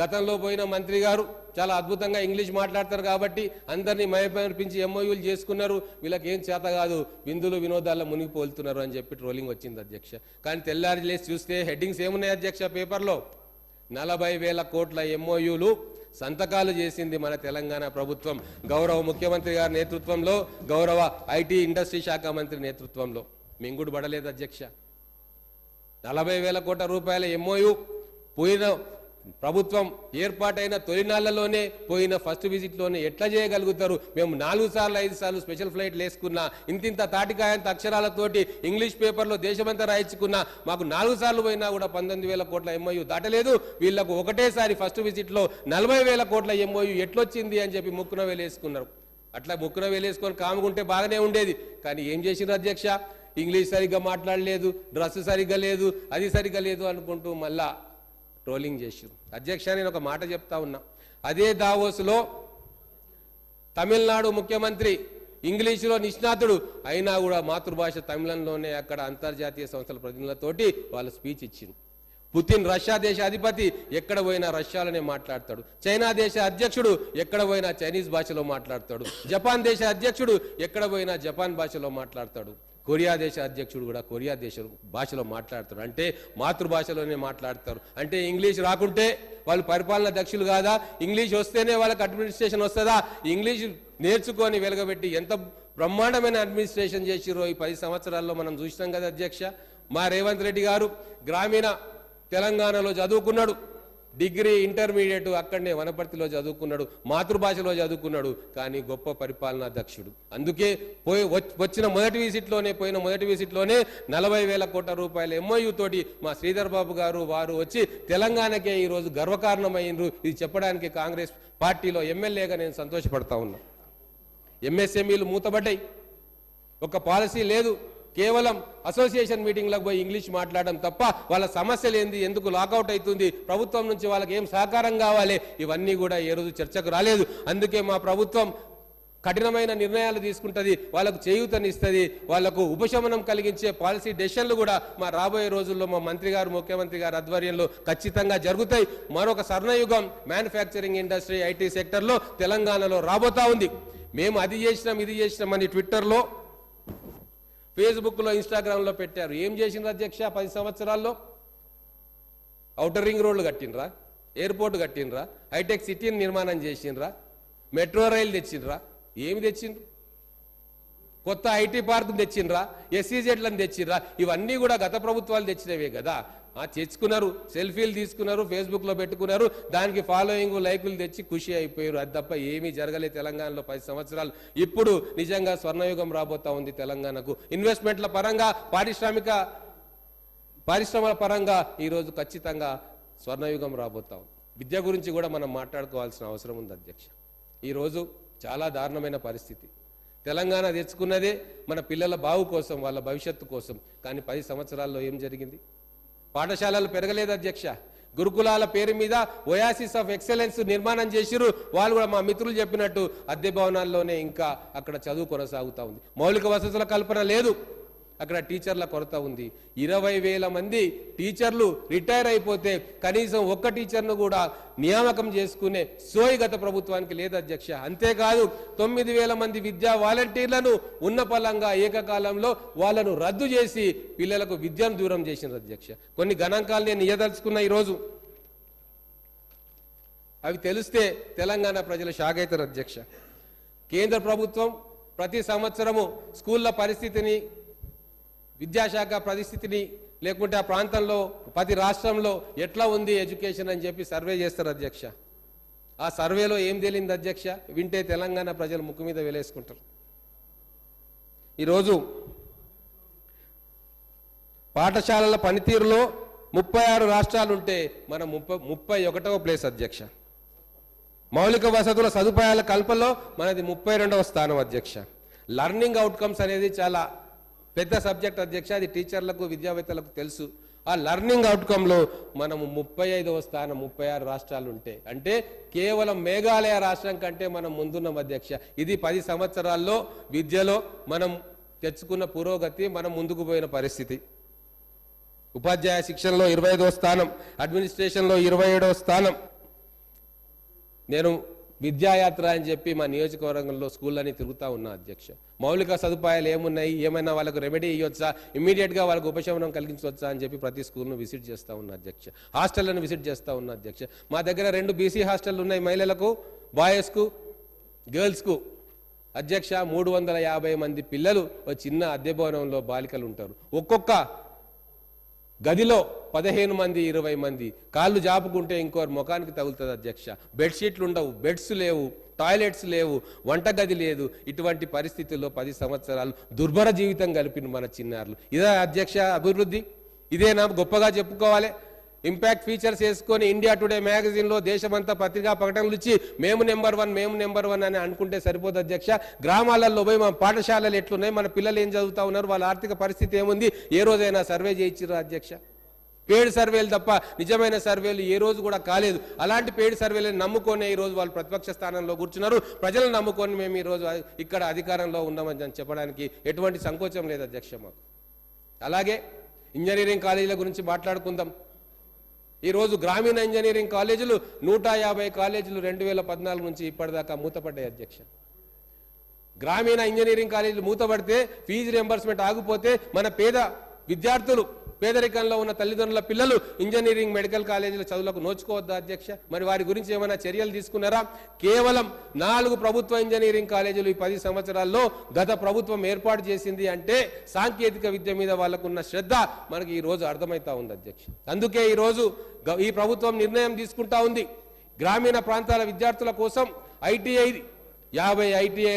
గతంలో పోయిన మంత్రి గారు చాలా అద్భుతంగా ఇంగ్లీష్ మాట్లాడతారు కాబట్టి అందరినీ మయపర్పించి ఎంఓయూలు చేసుకున్నారు. వీళ్ళకి ఏం చేత కాదు విందులు వినోదాల్లో మునిగిపోలుతున్నారు అని చెప్పి ట్రోలింగ్ వచ్చింది అధ్యక్ష. కానీ తెల్లారి లేచి చూస్తే హెడ్డింగ్స్ ఏమున్నాయి అధ్యక్ష పేపర్లో? నలభై వేల కోట్ల ఎంఓయూలు సంతకాలు చేసింది మన తెలంగాణ ప్రభుత్వం. గౌరవ ముఖ్యమంత్రి గారి నేతృత్వంలో గౌరవ ఐటీ ఇండస్ట్రీ శాఖ మంత్రి నేతృత్వంలో. మింగుడు పడలేదు అధ్యక్ష. నలభై వేల కోట్ల రూపాయల ఎంఓయూ పోయిన ప్రభుత్వం ఏర్పాటైన తొలినాళ్ళలోనే పోయిన ఫస్ట్ విజిట్లోనే ఎట్లా చేయగలుగుతారు? మేము నాలుగు సార్లు ఐదు సార్లు స్పెషల్ ఫ్లైట్లు వేసుకున్నా ఇంతింత తాటికాయంత అక్షరాలతోటి ఇంగ్లీష్ పేపర్లో దేశమంతా రాయించుకున్నా మాకు నాలుగు సార్లు పోయినా కూడా పంతొమ్మిది వేల కోట్ల ఎంఓయు దాటలేదు. వీళ్ళకు ఒకటేసారి ఫస్ట్ విజిట్లో నలభై వేల కోట్ల ఎంఓయు ఎట్లొచ్చింది అని చెప్పి ముక్కున వేలేసుకున్నారు. అట్లా ముక్కున వేలేసుకొని కాముకుంటే బాగానే ఉండేది. కానీ ఏం చేసిండ్రు అధ్యక్ష? ఇంగ్లీష్ సరిగ్గా మాట్లాడలేదు డ్రెస్ సరిగ్గా లేదు అది సరిగ్గా లేదు అనుకుంటూ మళ్ళా ట్రోలింగ్ చేసిరు అధ్యక్ష నేను ఒక మాట చెప్తా ఉన్నా. అదే దావోస్లో తమిళనాడు ముఖ్యమంత్రి ఇంగ్లీషులో నిష్ణాతుడు అయినా కూడా మాతృభాష తమిళంలోనే అక్కడ అంతర్జాతీయ సంస్థల ప్రతినిధులతోటి వాళ్ళు స్పీచ్ ఇచ్చింది పుతిన్ రష్యా దేశ అధిపతి ఎక్కడ పోయినా రష్యాలోనే మాట్లాడతాడు. చైనా దేశ అధ్యక్షుడు ఎక్కడ పోయినా చైనీస్ భాషలో మాట్లాడతాడు. జపాన్ దేశ అధ్యక్షుడు ఎక్కడ పోయినా జపాన్ భాషలో మాట్లాడతాడు. కొరియా దేశ అధ్యక్షుడు కూడా కొరియా దేశ భాషలో మాట్లాడతారు అంటే మాతృభాషలోనే మాట్లాడతారు. అంటే ఇంగ్లీష్ రాకుంటే వాళ్ళు పరిపాలన దక్షులు కాదా? ఇంగ్లీష్ వస్తేనే వాళ్ళకి అడ్మినిస్ట్రేషన్ వస్తుందా? ఇంగ్లీష్ నేర్చుకొని వెలగబెట్టి ఎంత బ్రహ్మాండమైన అడ్మినిస్ట్రేషన్ చేసిరో ఈ పది సంవత్సరాల్లో మనం చూసినాం కదా అధ్యక్ష. మా రేవంత్ రెడ్డి గారు గ్రామీణ తెలంగాణలో చదువుకున్నాడు. డిగ్రీ ఇంటర్మీడియట్ అక్కడనే వనపర్తిలో చదువుకున్నాడు మాతృభాషలో చదువుకున్నాడు కానీ గొప్ప పరిపాలనా దక్షుడు అందుకే పోయి వచ్చిన మొదటి విజిట్లోనే పోయిన మొదటి విజిట్లోనే నలభై వేల కోట్ల రూపాయల ఎంఓయూ తోటి మా శ్రీధర్ బాబు గారు వారు వచ్చి తెలంగాణకే ఈరోజు గర్వకారణమైనరు ఇది చెప్పడానికి కాంగ్రెస్ పార్టీలో ఎమ్మెల్యేగా నేను సంతోషపడతా ఉన్నా. ఎంఎస్ఎంఈలు మూతబడ్డాయి ఒక పాలసీ లేదు. కేవలం అసోసియేషన్ మీటింగ్లకు పోయి ఇంగ్లీష్ మాట్లాడడం తప్ప వాళ్ళ సమస్యలు ఏంది ఎందుకు లాకౌట్ అవుతుంది ప్రభుత్వం నుంచి వాళ్ళకి ఏం సహకారం కావాలి ఇవన్నీ కూడా ఏ రోజు చర్చకు రాలేదు. అందుకే మా ప్రభుత్వం కఠినమైన నిర్ణయాలు తీసుకుంటుంది వాళ్ళకు చేయూతనిస్తుంది వాళ్ళకు ఉపశమనం కలిగించే పాలసీ డెసిషన్లు కూడా మా రాబోయే రోజుల్లో మా మంత్రి గారు ముఖ్యమంత్రి గారు ఆధ్వర్యంలో ఖచ్చితంగా జరుగుతాయి. మరొక స్వర్ణయుగం మ్యానుఫ్యాక్చరింగ్ ఇండస్ట్రీ ఐటీ సెక్టర్లో తెలంగాణలో రాబోతా ఉంది. మేము అది చేసినాం ఇది చేసినాం అని ట్విట్టర్లో ఫేస్బుక్లో ఇన్స్టాగ్రామ్లో పెట్టారు. ఏం చేసిండ్రు అధ్యక్ష? పది సంవత్సరాల్లో ఔటర్ రింగ్ రోడ్లు కట్టినరా ఎయిర్పోర్ట్ కట్టినరా హైటెక్ సిటీని నిర్మాణం చేసిండ్రా మెట్రో రైలు తెచ్చిండ్రా ఏమి తెచ్చిండ్రు? కొత్త ఐటీ పార్క్ తెచ్చిండ్రా ఎస్సీజెడ్లను తెచ్చిండ్రా ఇవన్నీ కూడా గత ప్రభుత్వాలు తెచ్చినవే కదా. తెచ్చుకున్నారు సెల్ఫీలు తీసుకున్నారు ఫేస్బుక్లో పెట్టుకున్నారు. దానికి ఫాలోయింగ్ లైకులు తెచ్చి ఖుషి అయిపోయారు. అది తప్ప ఏమీ జరగలేదు తెలంగాణలో పది సంవత్సరాలు. ఇప్పుడు నిజంగా స్వర్ణయుగం రాబోతా ఉంది తెలంగాణకు. ఇన్వెస్ట్మెంట్ల పరంగా పారిశ్రామిక పరిశ్రమల పరంగా ఈరోజు ఖచ్చితంగా స్వర్ణయుగం రాబోతాం విద్య గురించి కూడా మనం మాట్లాడుకోవాల్సిన అవసరం ఉంది అధ్యక్ష. ఈరోజు చాలా దారుణమైన పరిస్థితి. తెలంగాణ తెచ్చుకున్నదే మన పిల్లల బావు కోసం వాళ్ళ భవిష్యత్తు కోసం. కానీ పది సంవత్సరాల్లో ఏం జరిగింది? పాఠశాలలు పెరగలేదు అధ్యక్ష. గురుకులాల పేరు మీద ఒయాసిస్ ఆఫ్ ఎక్సలెన్స్ నిర్మాణం చేసిరు వాళ్ళు కూడా మా మిత్రులు చెప్పినట్టు అద్దె భవనాల్లోనే ఇంకా అక్కడ చదువు కొనసాగుతూ ఉంది. మౌలిక వసతుల కల్పన లేదు. అక్కడ టీచర్ల కొరత ఉంది. ఇరవై వేల మంది టీచర్లు రిటైర్ అయిపోతే కనీసం ఒక్క టీచర్ను కూడా నియామకం చేసుకునే సోయి గత ప్రభుత్వానికి లేదు అధ్యక్ష. అంతేకాదు తొమ్మిది వేల మంది విద్యా వాలంటీర్లను ఉన్న పలంగా ఏకకాలంలో వాళ్ళను రద్దు చేసి పిల్లలకు విద్యను దూరం చేసింది అధ్యక్ష. కొన్ని గణాంకాలు నేను ఇయ్యదలుచుకున్న ఈరోజు. అవి తెలిస్తే తెలంగాణ ప్రజలు షాక్ అవుతారు అధ్యక్ష. కేంద్ర ప్రభుత్వం ప్రతి సంవత్సరము స్కూళ్ళ పరిస్థితిని విద్యాశాఖ పరిస్థితిని లేకుంటే ఆ ప్రాంతంలో ప్రతి రాష్ట్రంలో ఎట్లా ఉంది ఎడ్యుకేషన్ అని చెప్పి సర్వే చేస్తారు అధ్యక్ష. ఆ సర్వేలో ఏం తేలింది అధ్యక్ష? వింటే తెలంగాణ ప్రజలు ముక్కు మీద వేలేసుకుంటారు. ఈరోజు పాఠశాలల పనితీరులో ముప్పై ఆరు రాష్ట్రాలు ఉంటే మనం ముప్పై ముప్పై ఒకటవ ప్లేస్ అధ్యక్ష. మౌలిక వసతుల సదుపాయాల కల్పనలో మనది ముప్పై రెండవ స్థానం అధ్యక్ష. లర్నింగ్ అవుట్కమ్స్ అనేది చాలా పెద్ద సబ్జెక్ట్ అధ్యక్ష అది టీచర్లకు విద్యావేత్తలకు తెలుసు. ఆ లర్నింగ్ అవుట్కంలో మనము ముప్పై ఐదవ స్థానం ముప్పై ఆరు రాష్ట్రాలు ఉంటే అంటే కేవలం మేఘాలయ రాష్ట్రం కంటే మనం ముందున్నాం అధ్యక్ష. ఇది పది సంవత్సరాల్లో విద్యలో మనం తెచ్చుకున్న పురోగతి మనం ముందుకు పోయిన పరిస్థితి. ఉపాధ్యాయ శిక్షణలో ఇరవై ఐదవ స్థానం అడ్మినిస్ట్రేషన్లో ఇరవై ఏడవ స్థానం. నేను విద్యాయాత్ర అని చెప్పి మా నియోజకవర్గంలో స్కూళ్ళని తిరుగుతూ ఉన్నా అధ్యక్ష. మౌలిక సదుపాయాలు ఏమున్నాయి? ఏమైనా వాళ్ళకు రెమెడీ ఇవ్వచ్చా ఇమీడియట్గా వాళ్ళకు ఉపశమనం కలిగించవచ్చా అని చెప్పి ప్రతి స్కూల్ను విజిట్ చేస్తూ ఉన్నా అధ్యక్ష. హాస్టళ్ళను విజిట్ చేస్తూ ఉన్నా అధ్యక్ష. మా దగ్గర రెండు బీసీ హాస్టల్ ఉన్నాయి మహిళలకు బాయ్స్కు గర్ల్స్కు అధ్యక్ష మూడు వందల యాభై మంది పిల్లలు ఒక చిన్న అద్దె భవనంలో బాలికలు ఉంటారు. ఒక్కొక్క గదిలో పదిహేను మంది ఇరవై మంది. కాళ్ళు జాపుకుంటే ఇంకోరు ముఖానికి తగులుతుంది అధ్యక్ష. బెడ్షీట్లు ఉండవు బెడ్స్ లేవు టాయిలెట్స్ లేవు వంటగది లేదు. ఇటువంటి పరిస్థితుల్లో పది సంవత్సరాలు దుర్భర జీవితం గడిపిన మన చిన్నారులు. ఇదే అధ్యక్ష అభివృద్ధి? ఇదేనా? గొప్పగా చెప్పుకోవాలి. ఇంపాక్ట్ ఫీచర్స్ వేసుకొని ఇండియా టుడే మ్యాగజైన్లో దేశమంతా పత్రికా ప్రకటనలు ఇచ్చి మేము నెంబర్ వన్ మేము నెంబర్ వన్ అని అనుకుంటే సరిపోదు అధ్యక్ష. గ్రామాలలో పోయి మన పాఠశాలలు ఎట్లున్నాయి? మన పిల్లలు ఏం చదువుతా ఉన్నారు? వాళ్ళ ఆర్థిక పరిస్థితి ఏముంది? ఏ రోజైనా సర్వే చేయించారు అధ్యక్ష? పేడ్ సర్వేలు తప్ప నిజమైన సర్వేలు ఏ రోజు కూడా కాలేదు. అలాంటి పేడ్ సర్వేలను నమ్ముకొని ఈరోజు వాళ్ళు ప్రతిపక్ష స్థానంలో కూర్చున్నారు. ప్రజలను నమ్ముకొని మేము ఈ రోజు ఇక్కడ అధికారంలో ఉన్నామని చెప్పడానికి ఎటువంటి సంకోచం లేదు అధ్యక్ష మాకు. అలాగే ఇంజనీరింగ్ కాలేజీల గురించి మాట్లాడుకుందాం. ఈరోజు గ్రామీణ ఇంజనీరింగ్ కాలేజీలు నూట యాభై కాలేజీలు రెండు వేల పద్నాలుగు నుంచి ఇప్పటిదాకా మూతపడ్డాయి అధ్యక్ష. గ్రామీణ ఇంజనీరింగ్ కాలేజీలు మూతపడితే ఫీజు రియంబర్స్మెంట్ ఆగిపోతే మన పేద విద్యార్థులు పేదరికంలో ఉన్న తల్లిదండ్రుల పిల్లలు ఇంజనీరింగ్ మెడికల్ కాలేజీల చదువులకు నోచుకోవద్దా అధ్యక్ష? మరి వారి గురించి ఏమైనా చర్యలు తీసుకున్నారా? కేవలం నాలుగు ప్రభుత్వ ఇంజనీరింగ్ కాలేజీలు ఈ పది సంవత్సరాల్లో గత ప్రభుత్వం ఏర్పాటు చేసింది అంటే సాంకేతిక విద్య మీద వాళ్ళకున్న శ్రద్ధ మనకి ఈ రోజు అర్థమవుతా ఉంది అధ్యక్ష. అందుకే ఈ రోజు ఈ ప్రభుత్వం నిర్ణయం తీసుకుంటా ఉంది. గ్రామీణ ప్రాంతాల విద్యార్థుల కోసం ఐటీఐ యాభై ఐటీఐ